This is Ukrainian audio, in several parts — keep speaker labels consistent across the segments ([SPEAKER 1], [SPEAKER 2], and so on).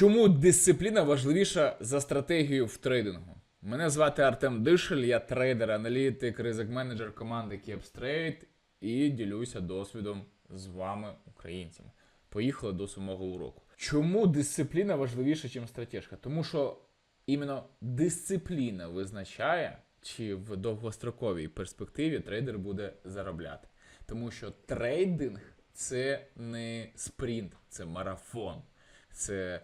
[SPEAKER 1] Чому дисципліна важливіша за стратегію в трейдингу? Мене звати Артем Дишель, я трейдер, аналітик, ризик менеджер команди Capstrade і ділюся досвідом з вами, українцями. Поїхали до самого уроку. Чому дисципліна важливіша, ніж стратежка? Тому що іменно дисципліна визначає, чи в довгостроковій перспективі трейдер буде заробляти. Тому що трейдинг це не спринт, це марафон. Це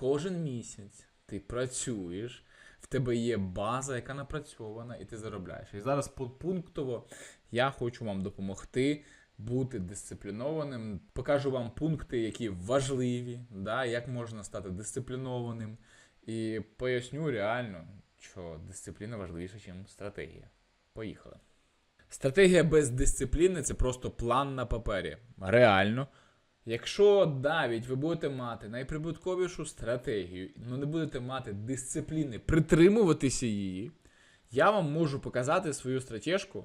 [SPEAKER 1] кожен місяць ти працюєш, в тебе є база, яка напрацьована, і ти заробляєш. І зараз пунктово я хочу вам допомогти бути дисциплінованим. Покажу вам пункти, які важливі, да, як можна стати дисциплінованим. І поясню реально, що дисципліна важливіша, ніж стратегія. Поїхали. Стратегія без дисципліни це просто план на папері. Реально. Якщо навіть ви будете мати найприбутковішу стратегію, але не будете мати дисципліни, притримуватися її, я вам можу показати свою стратежку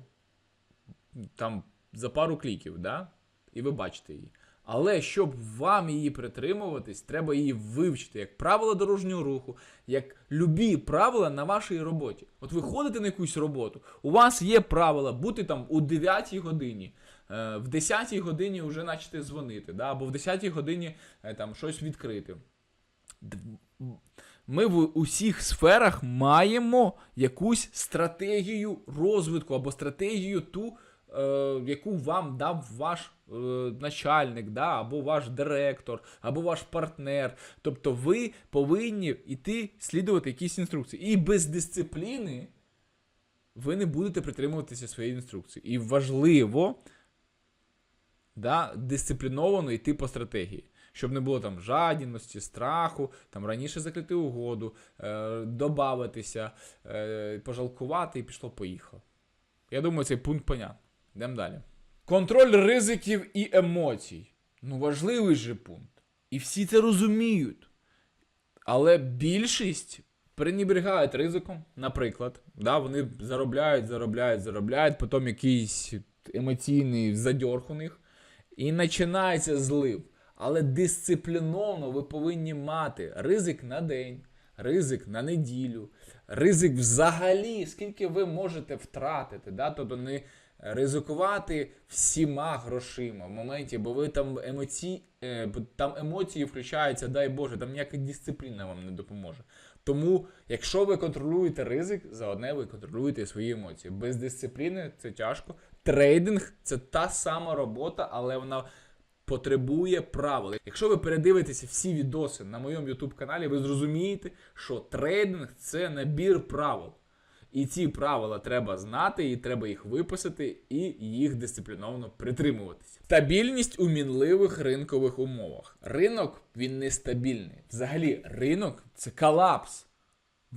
[SPEAKER 1] там за пару кліків, да? і ви бачите її. Але щоб вам її притримуватись, треба її вивчити як правила дорожнього руху, як любі правила на вашій роботі. От ви ходите на якусь роботу, у вас є правила бути там у 9 годині, в 10-й годині вже почати дзвонити, да? або в 10-й годині е, там щось відкрити. Ми в усіх сферах маємо якусь стратегію розвитку або стратегію ту, е, яку вам дав ваш е, начальник, да, або ваш директор, або ваш партнер. Тобто ви повинні йти слідувати якісь інструкції. І без дисципліни ви не будете притримуватися своєї інструкції. І важливо да, дисципліновано йти по стратегії. Щоб не було там жадібності, страху, там раніше закрити угоду, е, добавитися, е, пожалкувати і пішло-поїхало. Я думаю, цей пункт понятний. Йдемо далі. Контроль ризиків і емоцій. Ну, важливий же пункт. І всі це розуміють. Але більшість пренебрігають ризиком, наприклад. Да, вони заробляють, заробляють, заробляють, потім якийсь емоційний задьорг у них. І починається злив. Але дисципліновано ви повинні мати ризик на день, ризик на неділю, ризик взагалі, скільки ви можете втратити. Да? Тобто не ризикувати всіма грошима в моменті, бо ви там емоці... е, там емоції включаються, дай Боже, там ніяка дисципліна вам не допоможе. Тому, якщо ви контролюєте ризик, за одне ви контролюєте свої емоції. Без дисципліни це тяжко. Трейдинг це та сама робота, але вона потребує правил. Якщо ви передивитеся всі відоси на моєму YouTube каналі, ви зрозумієте, що трейдинг це набір правил. І ці правила треба знати, і треба їх виписати, і їх дисципліновано притримуватися. Стабільність у мінливих ринкових умовах. Ринок він нестабільний. Взагалі, ринок це колапс.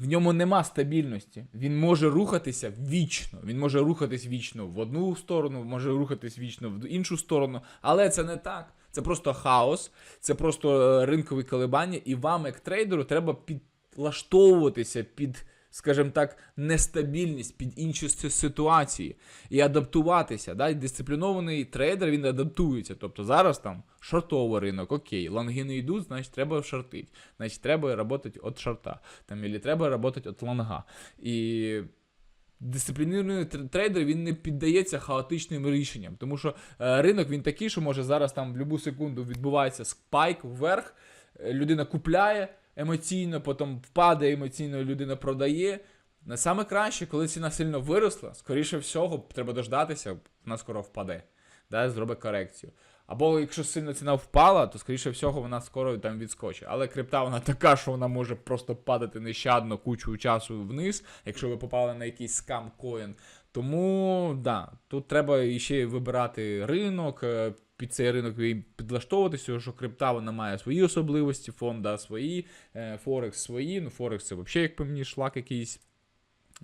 [SPEAKER 1] В ньому нема стабільності. Він може рухатися вічно. Він може рухатись вічно в одну сторону, може рухатись вічно в іншу сторону. Але це не так. Це просто хаос, це просто е, ринкові колебання, і вам, як трейдеру, треба підлаштовуватися під, скажімо так, нестабільність, під інші ситуації і адаптуватися. Да? Дисциплінований трейдер він адаптується. Тобто зараз там шортовий ринок, окей, лонги не йдуть, значить треба шортити. Значить, треба працювати від шорта. Там, або треба працювати від лонга. І дисциплінований трейдер він не піддається хаотичним рішенням, тому що е, ринок він такий, що може зараз там в будь-яку секунду відбувається спайк вверх, е, людина купляє емоційно, потім впаде емоційно, людина продає. Саме краще, коли ціна сильно виросла, скоріше всього, треба дождатися, вона скоро впаде, да, зробить корекцію. Або якщо сильно ціна впала, то скоріше всього вона скоро там відскочить. Але крипта вона така, що вона може просто падати нещадно кучу часу вниз, якщо ви попали на якийсь скам коін. Тому да, тут треба ще вибирати ринок, е, під цей ринок підлаштовуватися, що крипта вона має свої особливості, фонд да, свої, е, Форекс свої. Ну, Форекс це взагалі, як по мені, шлак якийсь.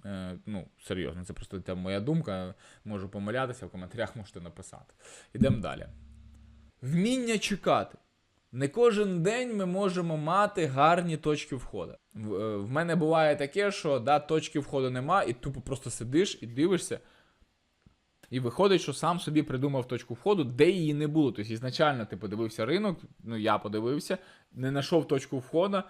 [SPEAKER 1] Е, ну, серйозно, це просто там моя думка. Можу помилятися, в коментарях можете написати. Ідемо далі. Вміння чекати. Не кожен день ми можемо мати гарні точки входу. В, е, в мене буває таке, що да, точки входу нема, і тупо просто сидиш і дивишся. І виходить, що сам собі придумав точку входу, де її не було. Тобто, ізначально ти подивився ринок, ну я подивився, не знайшов точку входу.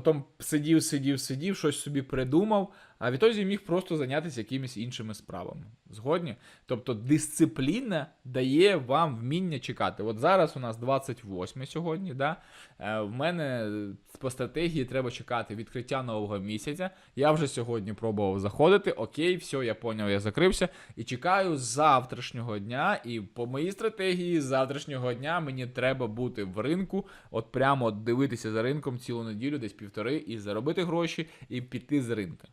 [SPEAKER 1] Потім сидів, сидів, сидів, щось собі придумав, а відтоді міг просто зайнятися якимись іншими справами. Згодні? Тобто дисципліна дає вам вміння чекати. От зараз у нас 28 сьогодні. Да? Е, в мене по стратегії треба чекати відкриття нового місяця. Я вже сьогодні пробував заходити. Окей, все, я поняв, я закрився. І чекаю завтрашнього дня. І по моїй стратегії з завтрашнього дня мені треба бути в ринку, от прямо дивитися за ринком цілу неділю, десь півтори, і заробити гроші, і піти з ринка.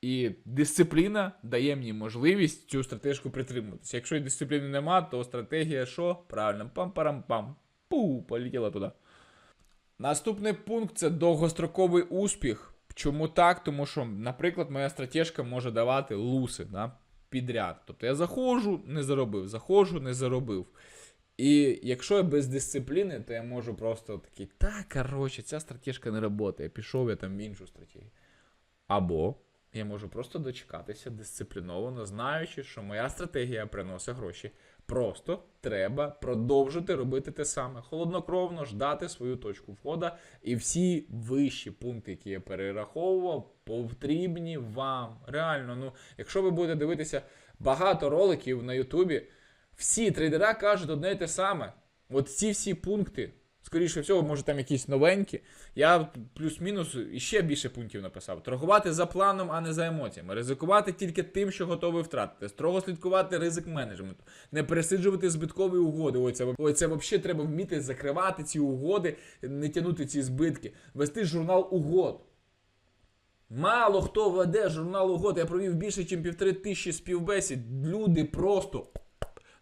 [SPEAKER 1] І дисципліна дає мені можливість цю стратежку притримуватися. Якщо дисципліни нема, то стратегія що? Правильно, пам-парам-пам. Пу, полетіла туди. Наступний пункт це довгостроковий успіх. Чому так? Тому що, наприклад, моя стратежка може давати луси да, підряд. Тобто я заходжу, не заробив, заходжу, не заробив. І якщо я без дисципліни, то я можу просто такий, так, коротше, ця стратежка не працює, пішов я там в іншу стратегію. Або я можу просто дочекатися дисципліновано, знаючи, що моя стратегія приносить гроші. Просто треба продовжити робити те саме. Холоднокровно ждати свою точку входу. І всі вищі пункти, які я перераховував, потрібні вам. Реально, ну, якщо ви будете дивитися багато роликів на Ютубі, всі трейдера кажуть одне й те саме. От ці всі пункти, скоріше всього, може там якісь новенькі. Я плюс-мінус іще більше пунктів написав. Торгувати за планом, а не за емоціями. Ризикувати тільки тим, що готовий втратити. Строго слідкувати ризик менеджменту. Не пересиджувати збиткові угоди. Ой, це, ой, це взагалі треба вміти закривати ці угоди, не тягнути ці збитки. Вести журнал угод. Мало хто веде журнал угод. Я провів більше, ніж півтори тисячі співбесід. Люди просто.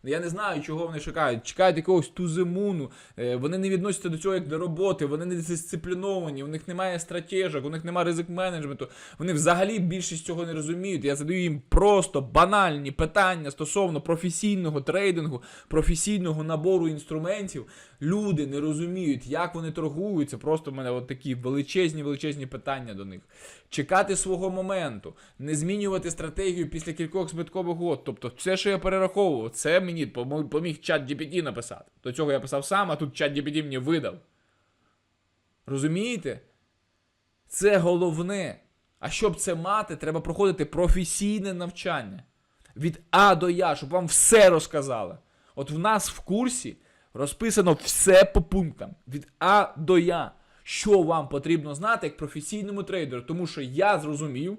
[SPEAKER 1] Я не знаю, чого вони чекають. Чекають якогось тузимуну. Е, Вони не відносяться до цього як до роботи, вони не дисципліновані, у них немає стратежок, у них немає ризик менеджменту. Вони взагалі більшість цього не розуміють. Я задаю їм просто банальні питання стосовно професійного трейдингу, професійного набору інструментів. Люди не розуміють, як вони торгують. Це просто в мене от такі величезні, величезні питання до них. Чекати свого моменту, не змінювати стратегію після кількох збиткових год. Тобто, все, що я перераховував, це мені поміг чат GPT написати. До цього я писав сам, а тут чат GPT мені видав. Розумієте? Це головне. А щоб це мати, треба проходити професійне навчання. Від А до Я, щоб вам все розказали. От в нас в курсі розписано все по пунктам. Від А до Я. Що вам потрібно знати як професійному трейдеру. Тому що я зрозумів,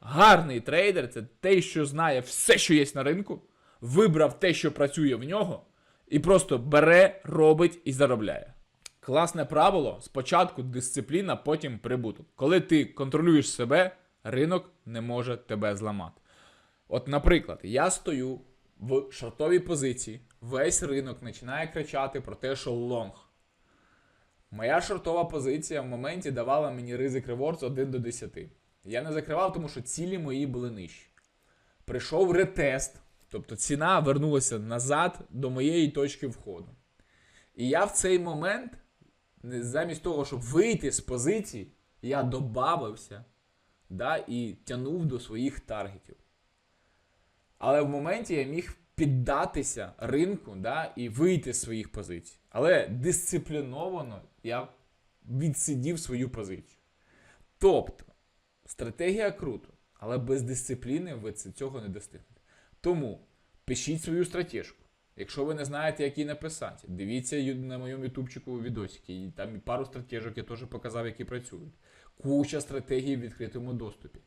[SPEAKER 1] гарний трейдер це той, що знає все, що є на ринку, вибрав те, що працює в нього, і просто бере, робить і заробляє. Класне правило: спочатку дисципліна, потім прибуток. Коли ти контролюєш себе, ринок не може тебе зламати. От, наприклад, я стою в шортовій позиції, весь ринок починає кричати про те, що лонг. Моя шортова позиція в моменті давала мені ризик ревордс 1 до 10. Я не закривав, тому що цілі мої були нижчі. Прийшов ретест, тобто ціна вернулася назад до моєї точки входу. І я в цей момент, замість того, щоб вийти з позиції, я добавився да, і тягнув до своїх таргетів. Але в моменті я міг піддатися ринку да, і вийти з своїх позицій. Але дисципліновано я відсидів свою позицію. Тобто, стратегія круто, але без дисципліни ви цього не достигнете. Тому пишіть свою стратежку. Якщо ви не знаєте, як її написати, дивіться на моєму ютубчику відосики. І там пару стратежок я теж показав, які працюють. Куча стратегій в відкритому доступі.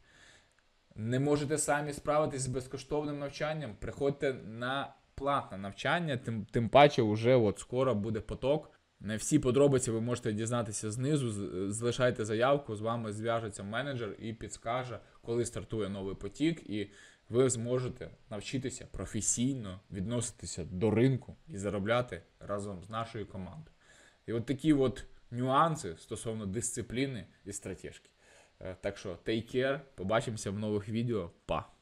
[SPEAKER 1] Не можете самі справитись з безкоштовним навчанням, приходьте на платне навчання, тим, тим паче вже от скоро буде поток. Не всі подробиці ви можете дізнатися знизу. Залишайте заявку, з вами зв'яжеться менеджер і підскаже, коли стартує новий потік, і ви зможете навчитися професійно відноситися до ринку і заробляти разом з нашою командою. І от такі от нюанси стосовно дисципліни і стратежки. Е, Так що take care, побачимося в нових відео. Па!